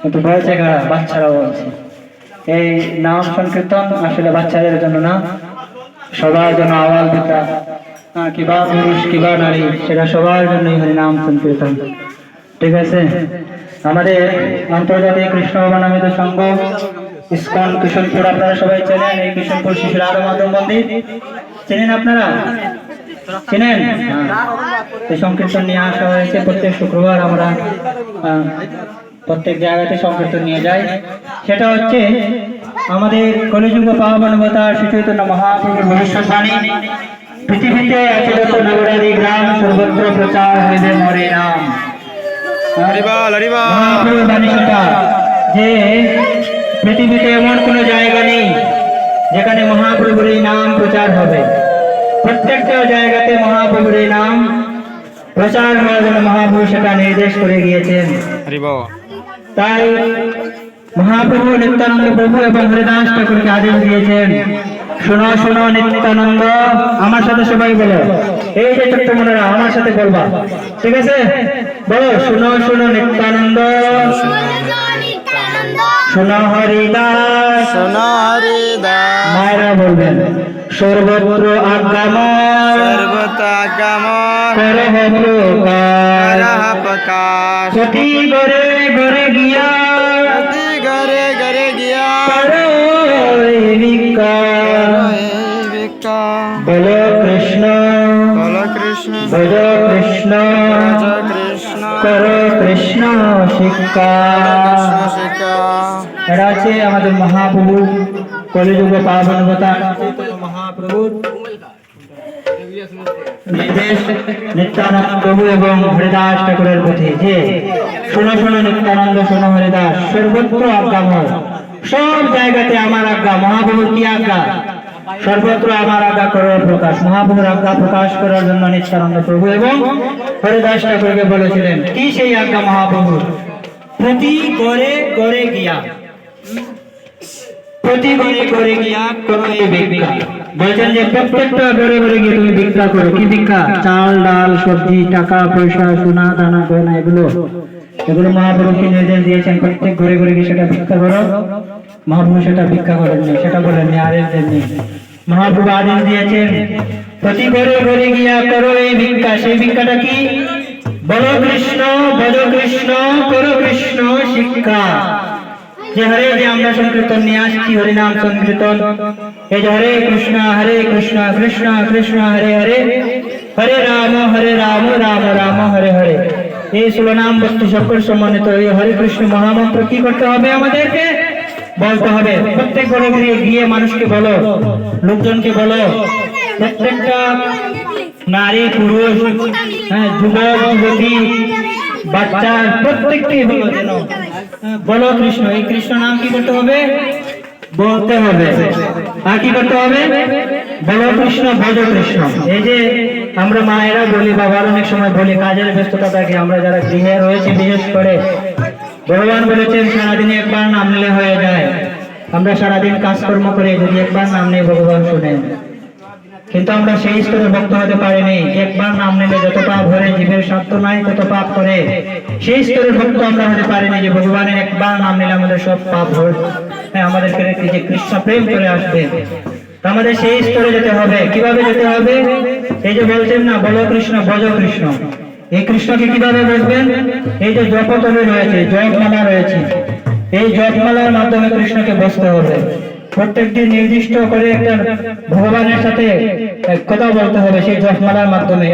কিন্তু বলছে কারা বাচ্চারা বলছে এই নাম সংকীর্তন আসলে বাচ্চাদের জন্য না, সবার জন্য আওয়াজ দিতা কিবা পুরুষ কিবা নারী, সেটা সবার জন্যই হরি নাম সংকীর্তন। ঠিক আছে? আমাদের আন্তর্জাতিক কৃষ্ণ বাবা নামিত সংঘ, ইস্কন কিশোরপুর, আপনারা সবাই চেনেন, এই কিশোরপুর শিশুর আরও মাধব মন্দির চেনেন আপনারা? চেনেন? হ্যাঁ। এই সংকীর্তন নিয়ে আসা হয়েছে প্রত্যেক শুক্রবার আমরা প্রত্যেক জায়গাতে সংকীর্তন নিয়ে যায়। সেটা হচ্ছে আমাদের কলিযুগ পাবনবতার সুচৈতন্য মহাপ্রভুর ভবিষ্যৎবাণী। পৃথিবীতে আচরত নগরাদি গ্রাম সর্বত্র প্রচার হইবে মরে নাম যে পৃথিবীতে এমন কোনো জায়গা নেই যেখানে মহাপ্রভুর এই নাম প্রচার হবে। প্রত্যেকটা জায়গাতে মহাপ্রভুর এই নাম প্রচার হওয়ার জন্য মহাপ্রভু সেটা নির্দেশ করে গিয়েছেন। তাই মহাপ্রভু নিত্যানন্দ প্রভু এবং হরিদাস ঠাকুরকে আদেশ দিয়েছেন শোনো শোনো নিত্যানন্দ আমার সাথে সবাই বলো। এই যে ছোট্ট মনেরা আমার সাথে বলবা। ঠিক আছে? বলো শোনো শোনো নিত্যানন্দ। শোনো হরিদাস। সোনা হরিদাস। মায়েরা বলবেন সর্বত্র আজ্ঞাময় সর্বতাগম করহ প্রকাশ করহ প্রকাশ সতী গরে গরে গিয়া অতি ঘরে ঘরে গিয়া করো এই ভিক্ষার। এই ভিক্ষা বল কৃষ্ণ বল কৃষ্ণ ভজ কৃষ্ণ জয় কৃষ্ণ কর কৃষ্ণ শিক্ষা কৃষ্ণ শিক্ষা এটা হচ্ছে আমাদের মহাপ্রভু কলিযুগ পাবনবতা মহাপ্রভুর নির্দেশ, নিত্যানন্দ প্রভু এবং হরিদাস ঠাকুরের প্রতি যে শোনো শোনো, নিত্যানন্দ, শোনো, হরিদাস, সর্বত্র আজ্ঞাময় সব জায়গাতে আমার আজ্ঞা, মহাপ্রভুর কি আজ্ঞা? সর্বত্র আমার আজ্ঞা করার প্রকাশ। মহাপ্রভুর আজ্ঞা প্রকাশ করার জন্য নিত্যানন্দ প্রভু এবং হরিদাস ঠাকুরকে বলেছিলেন, কি সেই আজ্ঞা মহাপ্রভুর? প্রতি করে করে গিয়া। চাল, ডাল, সবজি, টাকা, পয়সা, সোনা, দানা, গয়না, এগুলো। এগুলো মহাপ্রভুকে নির্দেশ দিয়েছেন, প্রত্যেক ঘরে ঘরে গিয়ে সেটা ভিক্ষা করো। মহাপ্রভু সেটা ভিক্ষা করেননি সেটা বলেননি আদেশ দেননি আদেশ দিয়েছেন, প্রতি ঘরে ঘরে গিয়া করো এই ভিক্ষা। সেই ভিক্ষাটা কি? বল কৃষ্ণ বল কৃষ্ণ করো কৃষ্ণ শিক্ষা। যে হরে যে আমরা সংকীর্তন, নিয়ে আসছি হরিনাম সংকীর্তন। এই হরে কৃষ্ণ হরে কৃষ্ণ কৃষ্ণ কৃষ্ণ, হরে হরে। হরে রাম হরে রাম রাম রাম, হরে হরে। এই শিলনাম বস্তু সকল সম্মানিত এই হরে কৃষ্ণ মহামন্ত্র কি করতে হবে আমাদেরকে? বলতে হবে, প্রত্যেক ঘরে ঘরে গিয়ে মানুষকে বলো, লোকজনকে বলো, প্রত্যেকটা নারী, পুরুষ হ্যাঁ যুবক, যুবতী, বাচ্চা প্রত্যেককে বলো যেন। বলো কৃষ্ণ, এই কৃষ্ণ নাম কি করতে হবে? বলতে হবে। আর কি করতে হবে? বলো কৃষ্ণ, ভজ কৃষ্ণ। এই যে আমরা মায়েরা বলি বাবার অনেক সময় বলি, কাজের ব্যস্ততা থাকে। আমরা যারা গৃহে রয়েছে, বিশেষ করে ভগবান বলেছেন, সারাদিনে একবার নাম নিলে হয়ে যায়। আমরা সারাদিন কাজকর্ম করে যদি একবার নাম নেই ভগবান শুনেন। কিন্তু আমরা সেই স্তরে ভক্ত হতে পারিনি। একবার নাম নিলে যত পাপ ভরে জীবের স্বার্থ নাই তত পাপ করে। সেই স্তরের ভক্ত আমরা হতে পারিনি যে ভগবানের একবার নাম নিলে আমাদের সব পাপ ভরে রেখে যে কৃষ্ণ প্রেম করে আসবে? আমাদের সেই স্তরে যেতে হবে। কীভাবে যেতে হবে? এই যে বলছেন না, বলো কৃষ্ণ, বজ কৃষ্ণ। এই কৃষ্ণকে কীভাবে বুঝবেন এই যে জপতলে রয়েছে, জপমালা রয়েছে। এই জপমালার মাধ্যমে কৃষ্ণকে বসতে হবে। প্রত্যেকটি নির্দিষ্ট করে একটা ভগবানের সাথে কথা বলতে হবে সেই জপমালার মাধ্যমে।